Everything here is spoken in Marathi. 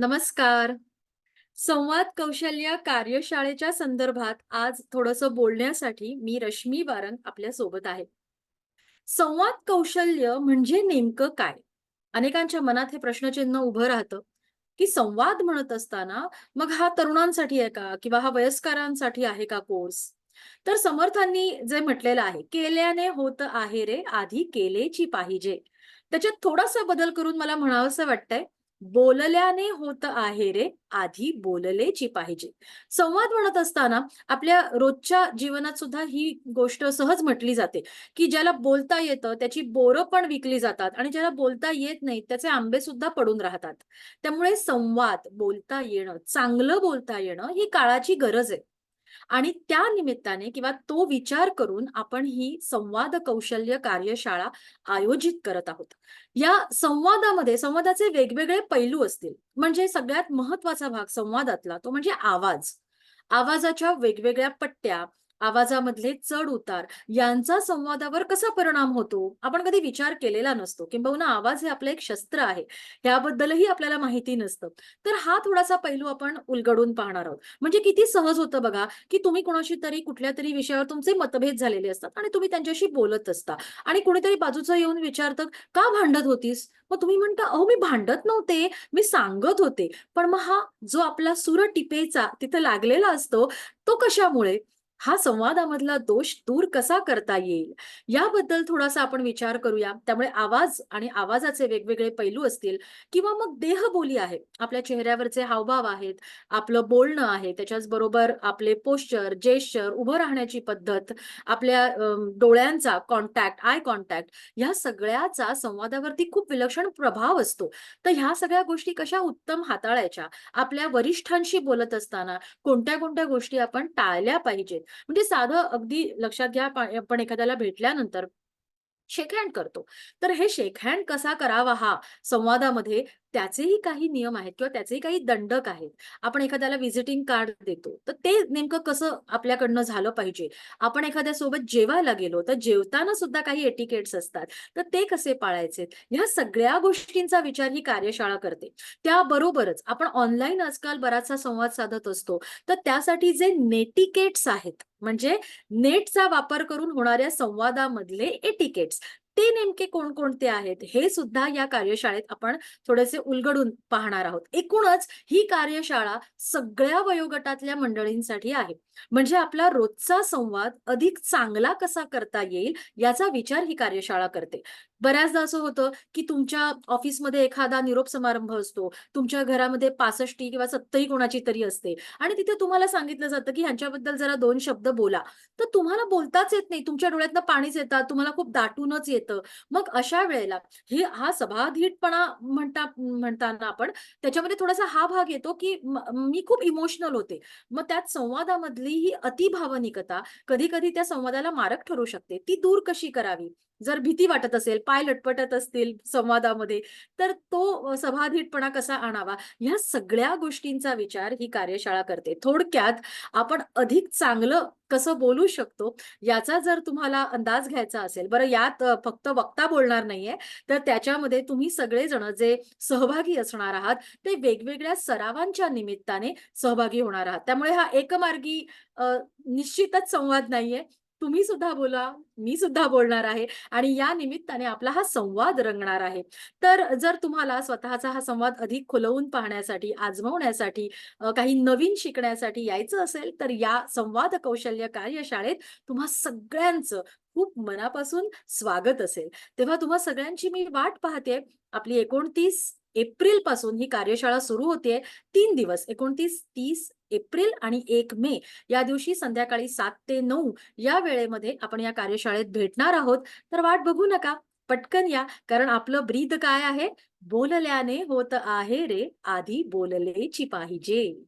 नमस्कार. संवाद कौशल्य कार्यशाळेच्या संदर्भात आज थोडस बोलण्यासाठी मी रश्मी वारंग आपल्यासोबत आहे. संवाद कौशल्य म्हणजे नेमकं काय? अनेकांच्या मनात हे प्रश्नचिन्ह उभं राहतं, की संवाद म्हणत असताना मग हा तरुणांसाठी आहे का? किंवा हा वयस्करांसाठी आहे का कोर्स? तर समर्थांनी जे म्हटलेलं आहे, "केल्याने होत आहे रे, आधी केलेची पाहिजे." त्याच्यात थोडासा बदल करून मला म्हणावसं वाटतंय, "बोलल्याने होत आहे रे, आधी बोललेची पाहिजे." संवाद म्हणत असताना आपल्या रोजच्या जीवनात सुद्धा ही गोष्ट सहज म्हटली जाते, की ज्याला बोलता येतं त्याची बोरं पण विकली जातात आणि ज्याला बोलता येत नाही त्याचे आंबे सुद्धा पडून राहतात. त्यामुळे संवाद, बोलता येणं, चांगलं बोलता येणं ही काळाची गरज आहे. आणि त्या निमित्ताने किंवा तो विचार करून आपण ही संवाद कौशल्य कार्यशाळा आयोजित करत आहोत. या संवादामध्ये संवादाचे वेगवेगळे पैलू असतील. म्हणजे सगळ्यात महत्त्वाचा भाग संवादातला तो म्हणजे आवाज. आवाजाच्या वेगवेगळ्या पट्ट्या, आवाजामधले चढ-उतार यांचा संवादावर कसा परिणाम होतो? आपण कधी विचार केलेला नसतो. किंबहुना आवाज हे आपलं एक शस्त्र आहे. याबद्दलही आपल्याला माहिती नसतं. तर हा थोडासा पैलू आपण उलगडून पाहणार आहोत. म्हणजे किती सहज होतं बघा, की तुम्ही कोणाशी तरी कुठल्या तरी विषयावर तुमचे मतभेद झालेले असतात आणि तुम्ही त्यांच्याशी बोलत असता आणि कोणीतरी बाजूचं येऊन विचारतं, "का भांडत होतीस?" मग तुम्ही म्हणता, "अहो मी भांडत नव्हते, मी सांगत होते." पण मग हा जो आपला सुर टिपेचा तिथं लागलेला असतो, तो कशामुळे? हा संवादामधला दोष दूर कसा करता येईल? याबद्दल थोडासा आपण विचार करूया. त्यामुळे आवाज आणि आवाजाचे वेगवेगळे पैलू असतील किंवा मग देहबोली आहे. आपल्या चेहऱ्यावरचे हावभाव आहेत, आपलं बोलणं आहे, त्याच्याच बरोबर आपले पोश्चर, जेश्चर उभं राहण्याची पद्धत, आपल्या डोळ्यांचा कॉन्टॅक्ट, आय कॉन्टॅक्ट ह्या सगळ्याचा संवादावरती खूप विलक्षण प्रभाव असतो. तर ह्या सगळ्या गोष्टी कशा उत्तम हाताळायच्या? आपल्या वरिष्ठांशी बोलत असताना कोणत्या-कोणत्या गोष्टी आपण टाळल्या पाहिजेत? म्हणजे साधं अगदी लक्षात घ्या पा आपण एखाद्याला भेटल्यानंतर शेक हँड करतो. तर हे शेक हँड कसा करावा हा संवादामध्ये त्याचेही काही नियम आहेत किंवा त्याचेही काही दंडक आहेत. आपण एखाद्याला व्हिजिटिंग कार्ड देतो, तर ते नेमकं कसं आपल्याकडनं झालं पाहिजे. आपण एखाद्यासोबत जेवायला गेलो, तर जेवताना सुद्धा काही एटिकेट्स असतात. तर ते कसे पाळायचे? ह्या सगळ्या गोष्टींचा विचार ही कार्यशाळा करते. त्याबरोबरच आपण ऑनलाईन आजकाल बराचसा संवाद साधत असतो. तर त्यासाठी जे नेटिकेट्स आहेत, म्हणजे नेटचा वापर करून होणाऱ्या संवादामधले एटिकेट्स ते नेमके कोणकोणते आहेत? हे सुद्धा या कार्यशाळेत आपण थोडेसे उलगडून पाहणार आहोत. एकूणच ही कार्यशाळा सगळ्या वयोगटातल्या मंडळींसाठी आहे. म्हणजे आपला रोजचा संवाद अधिक चांगला कसा करता येईल याचा विचार ही कार्यशाळा करते. बऱ्याचदा असं होतं, की तुमच्या ऑफिसमध्ये एखादा निरोप समारंभ असतो. तुमच्या घरामध्ये 65 किंवा 70 कोणाची तरी असते आणि तिथे तुम्हाला सांगितलं जातं, की ह्यांच्याबद्दल जरा दोन शब्द बोला. तर तुम्हाला बोलताच येत नाही. तुमच्या डोळ्यातनं पाणीच येतात. तुम्हाला खूप दाटूनच येतं. मग अशा वेळेला हे हा सभाधीटपणा म्हणता म्हणताना आपण त्याच्यामध्ये थोडासा हा भाग येतो, की मी खूप इमोशनल होते. मग त्यात संवादामधली ही अतिभावनिकता कधी-कधी त्या संवादाला मारक ठरू शकते. ती दूर कशी करावी? जर भीती वाटत असेल, पाय लटपटत असतील संवादामध्ये, तर तो सभाधीटपणा कसा आणावा? ह्या सगळ्या गोष्टींचा विचार ही कार्यशाळा करते. थोडक्यात आपण अधिक चांगलं कसं बोलू शकतो, याचा जर तुम्हाला अंदाज घ्यायचा असेल, बरं यात फक्त वक्ता बोलणार नाहीये, तर त्याच्यामध्ये तुम्ही सगळेजण जे सहभागी असणार आहात, ते वेगवेगळ्या सरावांच्या निमित्ताने सहभागी होणार आहात. त्यामुळे हा एकमार्गी निश्चितच संवाद नाहीये. तुम्ही सुद्धा बोला, मी सुद्धा बोलणार आहे आणि या निमित्ताने आपला हा संवाद रंगणार आहे. तर जर तुम्हाला स्वतःचा हा संवाद अधिक खुलवून पाहण्यासाठी, आजमावण्यासाठी, काही नवीन शिकण्यासाठी यायचं असेल, तर या संवाद कौशल्य कार्यशाळेत तुम्हा सगळ्यांचं खूप मनापासून स्वागत असेल. तेव्हा तुम्हा सगळ्यांची मी वाट पाहतेय. आपली एकोणतीस 29 एप्रिलपासून ही कार्यशाळा सुरू होतेय. तीन दिवस 29, 30 एप्रिल आणि एक मे या दिवशी संध्याकाळी सात ते नऊ या वेळेमध्ये आपण या कार्यशाळेत भेटणार आहोत. तर वाट बघू नका. पटकन या. कारण आपलं ब्रीद काय आहे? बोलल्याने होत आहे रे, आधी बोललेची पाहिजे.